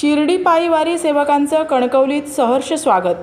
शिर्डी पायीवारी सेवकांचं कणकवलीत सहर्ष स्वागत.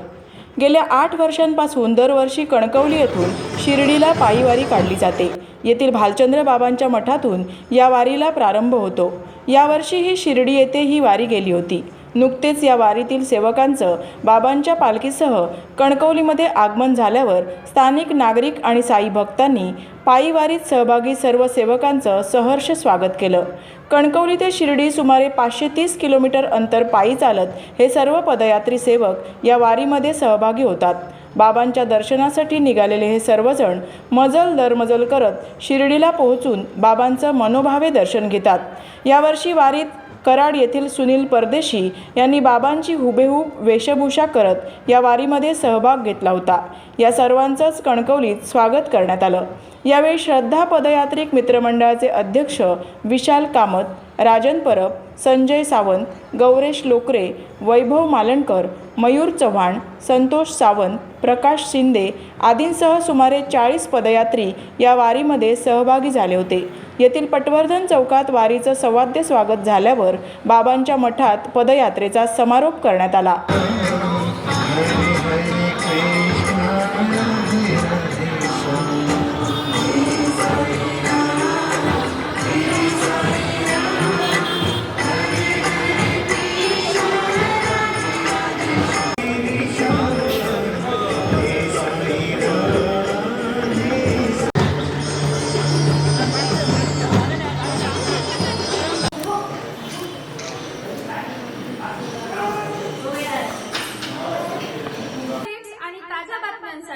गेल्या आठ वर्षांपासून दरवर्षी कणकवली येथून शिर्डीला पायीवारी काढली जाते. येथील भालचंद्र बाबांच्या मठातून या वारीला प्रारंभ होतो. यावर्षीही शिर्डी येथे ही वारी गेली होती. नुकतेच या वारीतील सेवकांचं बाबांच्या पालखीसह कणकवलीमध्ये आगमन झाल्यावर स्थानिक नागरिक आणि साई भक्तांनी पायी वारीत सहभागी सर्व सेवकांचं सहर्ष स्वागत केलं. कणकवली ते शिर्डी सुमारे पाचशे तीस किलोमीटर अंतर पायी चालत हे सर्व पदयात्री सेवक या वारीमध्ये सहभागी होतात. बाबांच्या दर्शनासाठी निघालेले हे सर्वजण मजल दरमजल करत शिर्डीला पोहोचून बाबांचं मनोभावे दर्शन घेतात. यावर्षी वारीत कराड येथील सुनील परदेशी यांनी बाबांची हुबेहूब वेशभूषा करत या वारीमध्ये सहभाग घेतला होता. या सर्वांचंच कणकवलीत स्वागत करण्यात आलं. यावेळी श्रद्धा पदयात्रिक मित्रमंडळाचे अध्यक्ष विशाल कामत राजन परब संजय सावंत गौरेश लोकरे वैभव मालणकर मयूर चव्हाण संतोष सावंत प्रकाश शिंदे आदींसह सुमारे चाळीस पदयात्री या वारीमध्ये सहभागी झाले होते. येथील पटवर्धन चौकात वारीचं सवाद्य स्वागत झाल्यावर बाबांच्या मठात पदयात्रेचा समारोप करण्यात आला.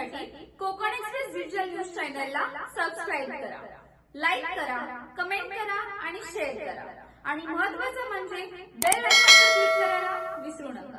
बातम्यांसाठी कोकण एक्सप्रेस डिजिटल न्यूज चॅनलला सबस्क्राईब करा. लाईक करा कमेंट करा आणि शेअर करा. आणि महत्वाचं म्हणजे बेल